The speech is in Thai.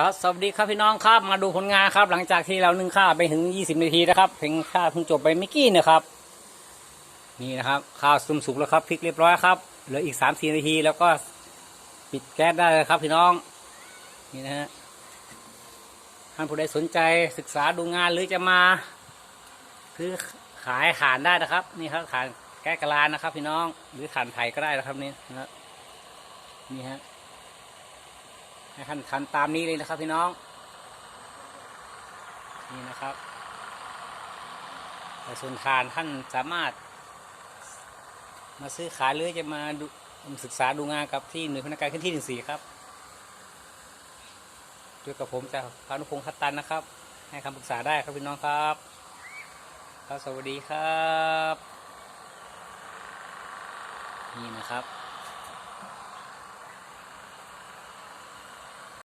ครับสวัสดีครับพี่น้องครับมาดูผลงานครับ หลังจากที่เรานึ่งข้าวไปถึง 20 นาทีนะครับเพียงข้าวเพิ่งจบไปเมื่อกี้นะครับ นี่นะครับข้าวสุมสุกแล้วครับพริกเรียบร้อยครับเหลืออีก 3-4 นาทีแล้วก็ปิดแก๊สได้เลยครับ พี่น้องนี่นะฮะท่านผู้ใดสนใจศึกษาดูงานหรือจะมาซื้อขายขานได้นะครับ นี่ครับขานแก๊สกะลานะครับ พี่น้องหรือขานไผ่ก็ได้นะครับนี่นะครับนี่ฮะ ให้ท่านทันตามนี้เลยนะครับพี่น้อง นี่นะครับแต่ส่วนทานท่านสามารถ มาซื้อขายหรือจะมาศึกษาดูงานกับที่หน่วยพนักงานขึ้นที่หนึ่งสี่ครับด้วยกับผมจากพานุพงษ์คัตตันนะครับ ให้คำปรึกษาได้ครับพี่น้องครับครับสวัสดีครับ นี่นะครับ